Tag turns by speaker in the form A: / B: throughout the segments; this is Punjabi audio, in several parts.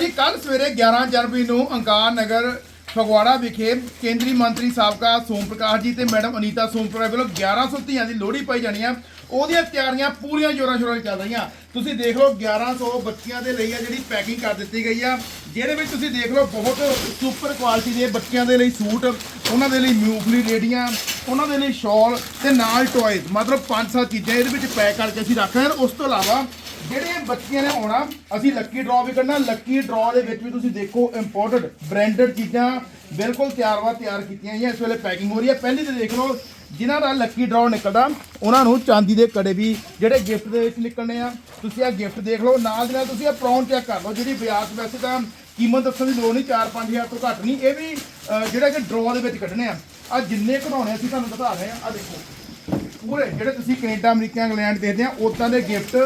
A: ਜੀ ਕੱਲ ਸਵੇਰੇ 11 ਜਨਵਰੀ ਨੂੰ ਅੰਕਾਰ ਨਗਰ ਫਗਵਾੜਾ ਵਿਖੇ ਕੇਂਦਰੀ ਮੰਤਰੀ ਸਾਬਕਾ ਸੋਮ ਪ੍ਰਕਾਸ਼ ਜੀ ਤੇ ਮੈਡਮ ਅਨੀਤਾ ਸੋਮ ਪ੍ਰਕਾਸ਼ ਵੱਲੋਂ 1100 ਧੀਆਂ ਦੀ ਲੋਹੜੀ ਪਾਈ ਜਾਣੀ ਆ। ਉਹਦੀਆਂ ਤਿਆਰੀਆਂ ਪੂਰੀਆਂ ਜੋਰਾਂ ਸ਼ੋਰਾਂ ਨਾਲ ਚੱਲ ਰਹੀਆਂ। ਤੁਸੀਂ ਦੇਖ ਲਓ 1100 ਬੱਚਿਆਂ ਦੇ ਲਈ ਆ ਜਿਹੜੀ ਪੈਕਿੰਗ ਕਰ ਦਿੱਤੀ ਗਈ ਆ। ਜਿਹਦੇ ਵਿੱਚ ਤੁਸੀਂ ਦੇਖ ਲਓ, ਬਹੁਤ ਸੁਪਰ ਕੁਆਲਿਟੀ ਦੇ ਬੱਚਿਆਂ ਦੇ ਲਈ ਸੂਟ, ਉਹਨਾਂ ਦੇ ਲਈ ਮੂੰਗਫਲੀ ਰੇਡੀਆਂ ਉਹਨਾਂ ਦੇ ਲਈ ਸ਼ਾਲ ਤੇ ਨਾਲ ਟੌਇਜ਼ ਮਤਲਬ ਪੰਜ ਸੱਤ ਚੀਜ਼ਾਂ ਇਹਦੇ ਵਿੱਚ ਪੈਕ ਕਰਕੇ ਅਸੀਂ ਰੱਖ ਰਹੇ ਹਾਂ। ਉਸ ਤੋਂ ਇਲਾਵਾ ਜਿਹੜੇ ਬੱਚਿਆਂ ਨੇ ਆਉਣਾ, ਅਸੀਂ ਲੱਕੀ ਡਰਾਅ ਵੀ ਕਰਨਾ ਲੱਕੀ ਡਰਾਅ ਦੇ ਵਿੱਚ ਵੀ ਤੁਸੀਂ ਦੇਖੋ ਇੰਪੋਰਟਡ ਬ੍ਰਾਂਡਡ ਚੀਜ਼ਾਂ ਬਿਲਕੁਲ ਤਿਆਰ ਵਾ ਤਿਆਰ ਕੀਤੀਆਂ ਗਈਆਂ ਇਸ ਵੇਲੇ ਪੈਕਿੰਗ ਹੋ ਰਹੀ ਹੈ। ਪਹਿਲੀ ਤੇ ਦੇਖ ਲਓ, ਜਿਨ੍ਹਾਂ ਦਾ ਲੱਕੀ ਡਰਾਅ ਨਿਕਲਦਾ, ਉਹਨਾਂ ਨੂੰ ਚਾਂਦੀ ਦੇ ਕੜੇ ਵੀ ਜਿਹੜੇ ਗਿਫਟ ਦੇ ਵਿੱਚ ਨਿਕਲਣੇ ਆ। ਤੁਸੀਂ ਆ ਗਿਫਟ ਦੇਖ ਲਓ, ਨਾਲ ਦੀ ਨਾਲ ਤੁਸੀਂ ਆ ਪ੍ਰੌਨ ਚੈੱਕ ਕਰ ਲਓ, ਜਿਹੜੀ ਬਿਆਸ ਵੈਸੇ ਤਾਂ ਕੀਮਤ ਦੱਸਣ ਦੀ ਲੋੜ ਨਹੀਂ 4-5000 ਤੋਂ ਘੱਟ ਨਹੀਂ, ਇਹ ਵੀ ਜਿਹੜਾ ਕਿ ਡਰਾਅ ਦੇ ਵਿੱਚ ਕੱਢਣੇ ਆ। ਆ ਜਿੰਨੇ ਕਢਾਉਣੇ ਅਸੀਂ ਤੁਹਾਨੂੰ ਦਿਖਾ ਰਹੇ ਆ ਆ ਦੇਖੋ। ਪੂਰੇ ਜਿਹੜੇ ਤੁਸੀਂ ਕੈਨੇਡਾ, ਅਮਰੀਕਾ, ਇੰਗਲੈਂਡ ਦੇਖਦੇ ਆ ਉਦਾਂ ਦੇ ਗਿਫਟ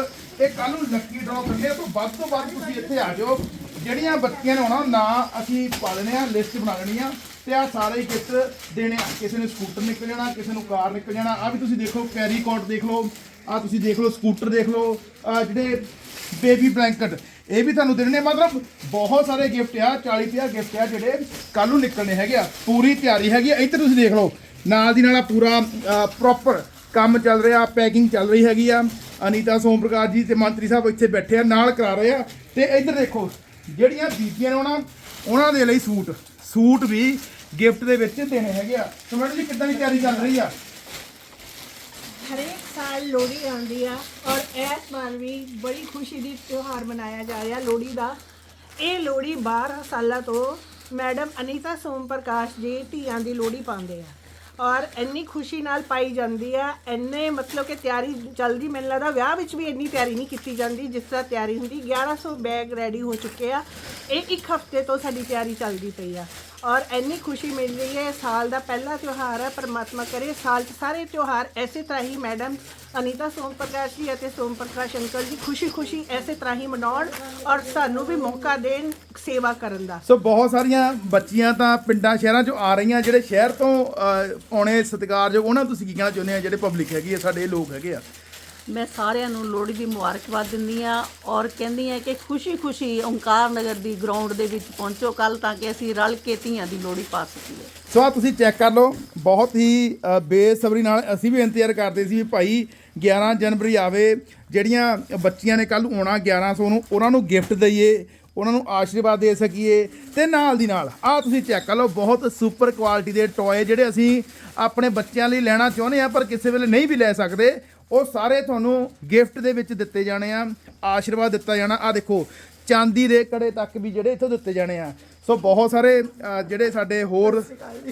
A: ਇਹ ਕੱਲ ਨੂੰ ਲੱਕੀ ਡਰਾਅ ਕੱਢੇ ਤੋਂ ਵੱਧ ਤੋਂ ਵੱਧ ਤੁਸੀਂ ਇੱਥੇ ਆ ਜਾਓ। ਜਿਹੜੀਆਂ ਬੱਚੀਆਂ ਨੇ ਆਉਣਾ, ਨਾ ਅਸੀਂ ਪਾ ਦੇਣੇ ਆ ਲਿਸਟ ਬਣਾ ਲੈਣੀ ਆ, ਤੇ ਆ ਸਾਰੇ ਹੀ ਗਿਫਟ ਦੇਣੇ ਆ। ਕਿਸੇ ਨੇ ਸਕੂਟਰ ਨਿਕਲ ਜਾਣਾ, ਕਿਸੇ ਨੂੰ ਕਾਰ ਨਿਕਲ ਜਾਣਾ। ਆ ਵੀ ਤੁਸੀਂ ਦੇਖੋ ਕੈਰੀ ਕੋਟ ਦੇਖ ਲਓ ਆ ਤੁਸੀਂ ਦੇਖ ਲਓ, ਸਕੂਟਰ ਦੇਖ ਲਓ ਆ ਜਿਹੜੇ ਬੇਬੀ ਬਲੈਂਕਟ, ਇਹ ਵੀ ਤੁਹਾਨੂੰ ਦੇਣੇ ਆ। ਮਤਲਬ ਬਹੁਤ ਸਾਰੇ ਗਿਫਟ ਆ 40 50 ਗਿਫਟ ਆ, ਜਿਹੜੇ ਕੱਲ ਨੂੰ ਨਿਕਲਣੇ ਹੈਗੇ ਆ। ਪੂਰੀ ਤਿਆਰੀ ਹੈਗੀ ਆ। ਇੱਧਰ ਤੁਸੀਂ ਦੇਖ ਲਓ, ਨਾਲ ਦੀ ਨਾਲ ਆ ਪੂਰਾ ਪ੍ਰੋਪਰ ਕੰਮ ਚੱਲ ਰਿਹਾ, ਪੈਕਿੰਗ ਚੱਲ ਰਹੀ ਹੈਗੀ ਆ। ਅਨੀਤਾ ਸੋਮ ਪ੍ਰਕਾਸ਼ ਜੀ ਤੇ ਮੰਤਰੀ ਸਾਹਿਬ ਇੱਥੇ ਬੈਠੇ ਆ, ਨਾਲ ਕਰਾ ਰਹੇ ਆ। ਤੇ ਇੱਧਰ ਦੇਖੋ, ਜਿਹੜੀਆਂ ਬੀਬੀਆਂ ਨੇ ਉਹਨਾਂ ਉਹਨਾਂ ਦੇ ਲਈ ਸੂਟ। ਸੂਟ ਵੀ ਗਿਫਟ ਦੇ ਵਿੱਚ ਦੇਣੇ ਹੈਗੇ ਆ। ਸੋ ਮੈਡਮ ਜੀ, ਕਿੱਦਾਂ ਦੀ ਤਿਆਰੀ ਚੱਲ ਰਹੀ ਆ?
B: ਹਰੇਕ ਸਾਲ ਲੋਹੜੀ ਆਉਂਦੀ ਆ ਔਰ ਇਸ ਵਾਰ ਵੀ ਬੜੀ ਖੁਸ਼ੀ ਦੀ ਤਿਉਹਾਰ ਮਨਾਇਆ ਜਾ ਰਿਹਾ ਲੋਹੜੀ ਦਾ। ਇਹ ਲੋਹੜੀ 12 ਸਾਲਾਂ ਤੋਂ ਮੈਡਮ ਅਨੀਤਾ ਸੋਮ ਪ੍ਰਕਾਸ਼ ਜੀ ਧੀਆਂ ਦੀ ਲੋਹੜੀ ਪਾਉਂਦੇ ਆ। ਔਰ ਇੰਨੀ ਖੁਸ਼ੀ ਨਾਲ ਪਾਈ ਜਾਂਦੀ ਆ ਇੰਨੇ ਮਤਲਬ ਕਿ ਤਿਆਰੀ ਜਲਦੀ ਮੈਨੂੰ ਲੱਗਦਾ ਵਿਆਹ ਵਿੱਚ ਵੀ ਇੰਨੀ ਤਿਆਰੀ ਨਹੀਂ ਕੀਤੀ ਜਾਂਦੀ, ਜਿਸ ਤਰ੍ਹਾਂ ਤਿਆਰੀ ਹੁੰਦੀ 1100 ਬੈਗ ਰੈਡੀ ਹੋ ਚੁੱਕੇ ਆ। ਇਹ ਇੱਕ ਹਫ਼ਤੇ ਤੋਂ ਸਾਡੀ ਤਿਆਰੀ ਚੱਲਦੀ ਪਈ ਆ। ਔਰ ਇੰਨੀ ਖੁਸ਼ੀ ਮਿਲ ਰਹੀ ਹੈ ਸਾਲ ਦਾ ਪਹਿਲਾ ਤਿਉਹਾਰ ਹੈ ਪਰਮਾਤਮਾ ਕਰੇ। ਸਾਲ 'ਚ ਸਾਰੇ ਤਿਉਹਾਰ ਐਸੇ ਤਰ੍ਹਾਂ ਹੀ ਮੈਡਮ ਅਨੀਤਾ ਸੋਮ ਪ੍ਰਕਾਸ਼ ਜੀ ਅਤੇ ਸੋਮ ਪ੍ਰਕਾਸ਼ ਅੰਕਲ ਜੀ ਖੁਸ਼ੀ-ਖੁਸ਼ੀ ਐਸੇ ਤਰ੍ਹਾਂ ਹੀ ਮਨਾਉਣ ਔਰ ਸਾਨੂੰ ਵੀ ਮੌਕਾ ਦੇਣ ਸੇਵਾ ਕਰਨ ਦਾ।
A: ਸੋ ਬਹੁਤ ਸਾਰੀਆਂ ਬੱਚੀਆਂ ਤਾਂ ਪਿੰਡਾਂ ਸ਼ਹਿਰਾਂ ਚੋਂ ਆ ਰਹੀਆਂ ਜਿਹੜੇ ਸ਼ਹਿਰ ਤੋਂ ਅਹ, ਆਉਣੇ ਸਤਿਕਾਰਯੋਗ ਉਹਨਾਂ ਨੂੰ ਤੁਸੀਂ ਕੀ ਕਹਿਣਾ ਚਾਹੁੰਦੇ ਆ? ਜਿਹੜੇ ਪਬਲਿਕ ਹੈਗੀ ਆ ਸਾਡੇ ਲੋਕ ਹੈਗੇ ਆ।
C: ਮੈਂ ਸਾਰਿਆਂ ਨੂੰ ਲੋਹੜੀ ਦੀ ਮੁਬਾਰਕਬਾਦ ਦਿੰਦੀ ਆ ਔਰ ਕਹਿੰਦੀ ਆ ਕਿ ਖੁਸ਼ੀ-ਖੁਸ਼ੀ ਓਂਕਾਰ ਨਗਰ ਦੀ ਗਰਾਊਂਡ ਦੇ ਵਿੱਚ ਪਹੁੰਚੋ ਕੱਲ ਤਾਂ ਕਿ ਅਸੀਂ ਰਲ ਕੇ ਧੀਆਂ ਦੀ ਲੋਹੜੀ ਪਾ ਸਕੀਏ।
A: ਸੋ ਆ ਤੁਸੀਂ ਚੈੱਕ ਕਰ ਲਓ ਬਹੁਤ ਹੀ ਅ, ਬੇਸਬਰੀ ਨਾਲ ਅਸੀਂ ਵੀ ਇੰਤਜ਼ਾਰ ਕਰਦੇ ਸੀ ਵੀ ਭਾਈ 11 ਜਨਵਰੀ ਆਵੇ ਜਿਹੜੀਆਂ ਬੱਚੀਆਂ ਨੇ ਕੱਲ ਆਉਣਾ 1100 ਨੂੰ ਉਹਨਾਂ ਨੂੰ ਗਿਫਟ ਦਈਏ ਉਹਨਾਂ ਨੂੰ ਆਸ਼ੀਰਵਾਦ ਦੇ ਸਕੀਏ ਤੇ ਨਾਲ ਦੀ ਨਾਲ ਆ ਤੁਸੀਂ ਚੈੱਕ ਕਰ ਲਓ, ਬਹੁਤ ਸੁਪਰ ਕੁਆਲਿਟੀ ਦੇ ਟੌਏ ਜਿਹੜੇ ਅਸੀਂ ਆਪਣੇ ਬੱਚਿਆਂ ਲਈ ਲੈਣਾ ਚਾਹੁੰਦੇ ਆ ਪਰ ਕਿਸੇ ਵੇਲੇ ਨਹੀਂ ਵੀ ਲੈ ਸਕਦੇ। ਉਹ ਸਾਰੇ ਤੁਹਾਨੂੰ ਗਿਫਟ ਦੇ ਵਿੱਚ ਦਿੱਤੇ ਜਾਣੇ ਆ, ਆਸ਼ੀਰਵਾਦ ਦਿੱਤਾ ਜਾਣਾ। ਆ ਦੇਖੋ, ਚਾਂਦੀ ਦੇ ਕੜੇ ਤੱਕ ਵੀ ਜਿਹੜੇ ਇੱਥੋਂ ਦਿੱਤੇ ਜਾਣੇ ਆ। ਸੋ ਬਹੁਤ ਸਾਰੇ ਜਿਹੜੇ ਸਾਡੇ ਹੋਰ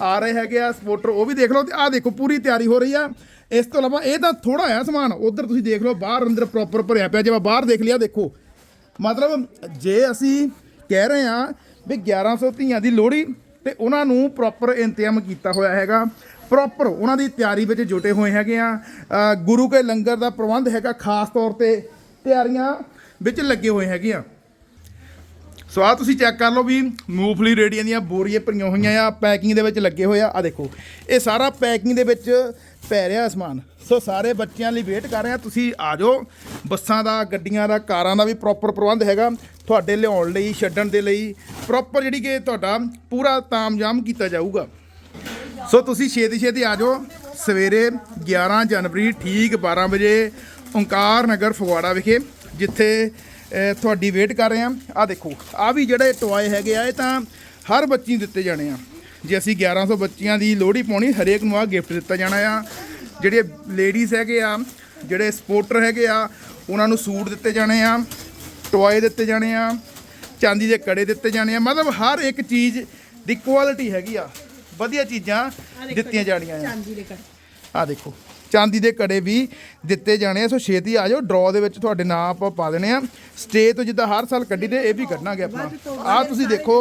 A: ਆ ਰਹੇ ਹੈਗੇ ਆ ਸਪੋਰਟਰ ਉਹ ਵੀ ਦੇਖ ਲਓ ਤੇ ਆਹ ਦੇਖੋ, ਪੂਰੀ ਤਿਆਰੀ ਹੋ ਰਹੀ ਆ। ਇਸ ਤੋਂ ਇਲਾਵਾ ਇਹ ਤਾਂ ਥੋੜਾ ਆ ਸਮਾਨ, ਉਧਰ ਤੁਸੀਂ ਦੇਖ ਲਓ, ਬਾਹਰ ਅੰਦਰ ਪ੍ਰੋਪਰ ਭਰਿਆ ਪਿਆ, ਜਿਵੇਂ ਬਾਹਰ ਦੇਖ ਲਿਆ, ਦੇਖੋ। ਮਤਲਬ ਜੇ ਅਸੀਂ ਕਹਿ ਰਹੇ ਆ ਵੀ 1100 ਧੀਆਂ ਦੀ ਲੋਹੜੀ ਤੇ ਉਹਨਾਂ ਨੂੰ ਪ੍ਰੋਪਰ ਇੰਤਜ਼ਾਮ ਕੀਤਾ ਹੋਇਆ ਹੈਗਾ ਪ੍ਰੋਪਰ ਉਹਨਾਂ ਦੀ ਤਿਆਰੀ ਵਿੱਚ ਜੁਟੇ ਹੋਏ ਹੈਗੇ ਆ। ਗੁਰੂ ਕੇ ਲੰਗਰ ਦਾ ਪ੍ਰਬੰਧ ਹੈਗਾ, ਖਾਸ ਤੌਰ ਤੇ ਤਿਆਰੀਆਂ ਵਿੱਚ ਲੱਗੇ ਹੋਏ ਹੈਗੇ ਆ। ਸੋ ਆ ਤੁਸੀਂ ਚੈੱਕ ਕਰ ਲਓ ਵੀ ਮੂੰਗਫਲੀ ਰੇੜੀਆਂ ਦੀਆਂ ਬੋਰੀਆਂ ਭਰੀਆਂ ਹੋਈਆਂ ਆ, ਪੈਕਿੰਗ ਦੇ ਵਿੱਚ ਲੱਗੇ ਹੋਏ ਆ। ਆ ਦੇਖੋ, ਇਹ ਸਾਰਾ ਪੈਕਿੰਗ ਦੇ ਵਿੱਚ ਪੈ ਰਿਹਾ ਸਮਾਨ। ਸੋ ਸਾਰੇ ਬੱਚਿਆਂ ਲਈ ਵੇਟ ਕਰ ਰਹੇ ਆ। ਤੁਸੀਂ ਆ ਜਾਓ, ਬੱਸਾਂ ਦਾ, ਗੱਡੀਆਂ ਦਾ, ਕਾਰਾਂ ਦਾ ਵੀ ਪ੍ਰੋਪਰ ਪ੍ਰਬੰਧ ਹੈਗਾ। ਤੁਹਾਡੇ ਲਿਆਉਣ ਲਈ, ਛੱਡਣ ਦੇ ਲਈ ਪ੍ਰੋਪਰ ਜਿਹੜੀ ਕਿ ਤੁਹਾਡਾ ਪੂਰਾ ਤਾਮਜਾਮ ਕੀਤਾ ਜਾਊਗਾ। ਸੋ ਤੁਸੀਂ ਛੇਤੀ ਛੇਤੀ ਆ ਜਾਓ। ਸਵੇਰੇ 11 ਜਨਵਰੀ, ਠੀਕ 12 ਵਜੇ ਓਂਕਾਰ ਨਗਰ ਫਗਵਾੜਾ ਵਿਖੇ, ਜਿੱਥੇ ਤੁਹਾਡੀ ਵੇਟ ਕਰ ਰਹੇ ਆ ਆ ਦੇਖੋ ਆ ਵੀ ਜਿਹੜੇ ਟੋਏ ਹੈਗੇ ਆ ਇਹ ਤਾਂ ਹਰ ਬੱਚੀ ਨੂੰ ਦਿੱਤੇ ਜਾਣੇ ਆ। ਜੇ ਅਸੀਂ 1100 ਬੱਚੀਆਂ ਦੀ ਲੋਹੜੀ ਪਾਉਣੀ ਹਰੇਕ ਨੂੰ ਆ ਗਿਫਟ ਦਿੱਤਾ ਜਾਣਾ ਆ। ਜਿਹੜੇ ਲੇਡੀਜ਼ ਹੈਗੇ ਆ ਜਿਹੜੇ ਸਪੋਰਟਰ ਹੈਗੇ ਆ ਉਹਨਾਂ ਨੂੰ ਸੂਟ ਦਿੱਤੇ ਜਾਣੇ ਆ ਟੋਏ ਦਿੱਤੇ ਜਾਣੇ ਆ ਚਾਂਦੀ ਦੇ ਕੜੇ ਦਿੱਤੇ ਜਾਣੇ ਆ। ਮਤਲਬ ਹਰ ਇੱਕ ਚੀਜ਼ ਦੀ ਕੁਆਲਿਟੀ ਹੈਗੀ ਆ। ਵਧੀਆ ਚੀਜ਼ਾਂ ਦਿੱਤੀਆਂ ਜਾਣੀਆਂ ਆ।
B: ਚਾਂਦੀ ਦੇ ਕਰ
A: ਆ ਦੇਖੋ। ਚਾਂਦੀ ਦੇ ਕੜੇ ਵੀ ਦਿੱਤੇ ਜਾਣੇ ਆ। ਸੋ ਛੇਤੀ ਆ ਜਾਓ ਡਰਾਅ ਦੇ ਵਿੱਚ ਤੁਹਾਡੇ ਨਾਂ ਆਪਾਂ ਪਾ ਦੇਣੇ ਆ। ਸਟੇ ਤੋਂ ਜਿੱਦਾਂ ਹਰ ਸਾਲ ਕੱਢੀ ਦੇ, ਇਹ ਵੀ ਕੱਢਾਂਗੇ ਆਪਾਂ। ਆ ਤੁਸੀਂ ਦੇਖੋ,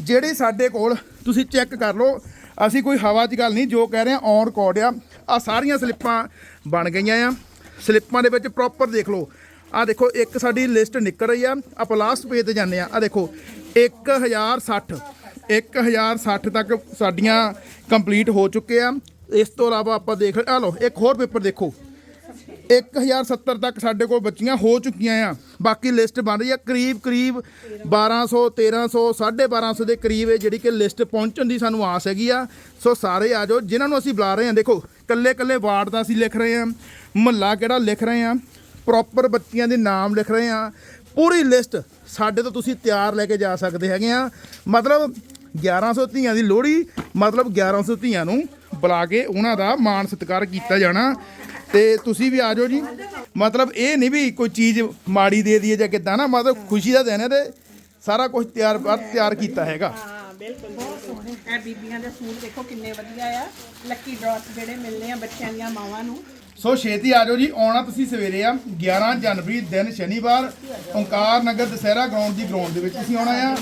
A: ਜਿਹੜੇ ਸਾਡੇ ਕੋਲ ਤੁਸੀਂ ਚੈੱਕ ਕਰ ਲਓ, ਅਸੀਂ ਕੋਈ ਹਵਾ 'ਚ ਗੱਲ ਨਹੀਂ, ਜੋ ਕਹਿ ਰਹੇ ਆ ਔਨ ਰਿਕਾਰਡ ਆ। ਆ ਸਾਰੀਆਂ ਸਲਿੱਪਾਂ ਬਣ ਗਈਆਂ ਆ। ਸਲਿੱਪਾਂ ਦੇ ਵਿੱਚ ਪ੍ਰੋਪਰ ਦੇਖ ਲਓ। ਆ ਦੇਖੋ, ਇੱਕ ਸਾਡੀ ਲਿਸਟ ਨਿਕਲ ਰਹੀ ਆ। ਆਪਾਂ ਲਾਸਟ ਪੇਜ ਤੇ ਜਾਂਦੇ ਆ। ਆ ਦੇਖੋ 1060 1060 ਤੱਕ ਸਾਡੀਆਂ ਕੰਪਲੀਟ ਹੋ ਚੁੱਕੇ ਆ। ਇਸ ਤੋਂ ਇਲਾਵਾ ਆਪਾਂ ਦੇਖ ਆ ਲਓ, ਇੱਕ ਹੋਰ ਪੇਪਰ ਦੇਖੋ। 1070 ਤੱਕ ਸਾਡੇ ਕੋਲ ਬੱਚੀਆਂ ਹੋ ਚੁੱਕੀਆਂ ਆ। ਬਾਕੀ ਲਿਸਟ ਬਣ ਰਹੀ ਆ। ਕਰੀਬ ਕਰੀਬ 1200 1300 1250 ਦੇ ਕਰੀਬ ਇਹ ਜਿਹੜੀ ਕਿ ਲਿਸਟ ਪਹੁੰਚਣ ਦੀ ਸਾਨੂੰ ਆਸ ਹੈਗੀ ਆ। ਸੋ ਸਾਰੇ ਆ ਜਾਓ, ਜਿਨ੍ਹਾਂ ਨੂੰ ਅਸੀਂ ਬੁਲਾ ਰਹੇ ਹਾਂ ਦੇਖੋ ਕੱਲੇ ਕੱਲੇ ਵਾਰਡ ਦਾ ਅਸੀਂ ਲਿਖ ਰਹੇ ਹਾਂ ਮਹੱਲਾ ਕਿਹੜਾ ਲਿਖ ਰਹੇ ਹਾਂ ਪ੍ਰੋਪਰ ਬੱਚੀਆਂ ਦੇ ਨਾਮ ਲਿਖ ਰਹੇ ਹਾਂ ਪੂਰੀ ਲਿਸਟ ਸਾਡੇ ਤੋਂ ਤੁਸੀਂ ਤਿਆਰ ਲੈ ਕੇ ਜਾ ਸਕਦੇ ਹੈਗੇ ਆ। ਮਤਲਬ 1100 ਧੀਆਂ ਦੀ ਲੋਹੜੀ, ਮਤਲਬ 1100 ਧੀਆਂ ਨੂੰ ਬੁਲਾ ਕੇ ਉਹਨਾਂ ਦਾ ਮਾਣ ਸਤਿਕਾਰ ਕੀਤਾ ਜਾਣਾ ਤੇ ਤੁਸੀਂ ਵੀ ਆ ਜਾਓ ਜੀ। ਮਤਲਬ ਇਹ ਨਹੀਂ ਵੀ ਕੋਈ ਚੀਜ਼ ਮਾੜੀ ਦੇ ਦਈਏ ਜਾਂ ਕਿਦਾਂ ਨਾ, ਮਤਲਬ ਖੁਸ਼ੀ ਦਾ ਦਿਨ ਹੈ ਤੇ ਸਾਰਾ ਕੁਝ ਤਿਆਰ ਪਰ ਤਿਆਰ ਕੀਤਾ ਹੈਗਾ।
B: ਹਾਂ, ਬਿਲਕੁਲ ਬਹੁਤ ਸੋਹਣੇ ਇਹ ਬੀਬੀਆਂ ਦੇ ਸੂਟ ਦੇਖੋ ਕਿੰਨੇ ਵਧੀਆ ਆ। ਲੱਕੀ ਡਰਾਪਸ ਜਿਹੜੇ ਮਿਲਨੇ ਆ ਬੱਚਿਆਂ ਦੀਆਂ ਮਾਵਾਂ ਨੂੰ।
A: ਸੋ ਛੇਤੀ ਆ ਜਾਓ ਜੀ, ਆਉਣਾ ਤੁਸੀਂ ਸਵੇਰੇ ਆ 11 ਜਨਵਰੀ ਦਿਨ ਸ਼ਨੀਵਾਰ, ਓਂਕਾਰ ਨਗਰ ਦਸਹਿਰਾ ਗਰਾਊਂਡ ਦੀ ਗਰਾਊਂਡ ਦੇ ਵਿੱਚ ਤੁਸੀਂ ਆਉਣਾ ਆ।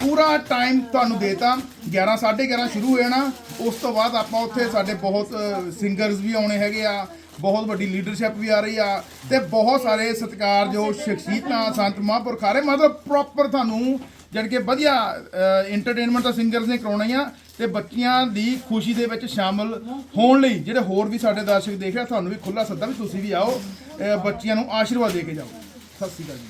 A: ਪੂਰਾ ਟਾਈਮ ਤੁਹਾਨੂੰ ਦੇਤਾ 11 11:30 ਸ਼ੁਰੂ ਹੋ ਜਾਣਾ। ਉਸ ਤੋਂ ਬਾਅਦ ਆਪਾਂ ਉੱਥੇ ਸਾਡੇ ਬਹੁਤ ਸਿੰਗਰਸ ਵੀ ਆਉਣੇ ਹੈਗੇ ਆ, ਬਹੁਤ ਵੱਡੀ ਲੀਡਰਸ਼ਿਪ ਵੀ ਆ ਰਹੀ ਆ ਤੇ ਬਹੁਤ ਸਾਰੇ ਸਤਿਕਾਰਯੋਗ ਸ਼ਖਸੀਅਤਾਂ, ਸੰਤ ਮਹਾਂਪੁਰਖ ਆ ਰਹੇ। ਮਤਲਬ ਪ੍ਰੋਪਰ ਤੁਹਾਨੂੰ ਜਾਣੀ ਕਿ ਵਧੀਆ ਐਂਟਰਟੇਨਮੈਂਟ ਤਾਂ ਸਿੰਗਰਸ ਨੇ ਕਰਾਉਣਾ ਹੀ ਆ ਤੇ ਬੱਚਿਆਂ ਦੀ ਖੁਸ਼ੀ ਦੇ ਵਿੱਚ ਸ਼ਾਮਲ ਹੋਣ ਲਈ ਜਿਹੜੇ ਹੋਰ ਵੀ ਸਾਡੇ ਦਰਸ਼ਕ ਦੇਖ ਰਹੇ ਤੁਹਾਨੂੰ ਵੀ ਖੁੱਲਾ ਸੱਦਾ ਵੀ ਤੁਸੀਂ ਵੀ ਆਓ ਬੱਚਿਆਂ ਨੂੰ ਆਸ਼ੀਰਵਾਦ ਦੇ ਕੇ ਜਾਓ। ਸਤਿ ਸ਼੍ਰੀ ਅਕਾਲ ਜੀ।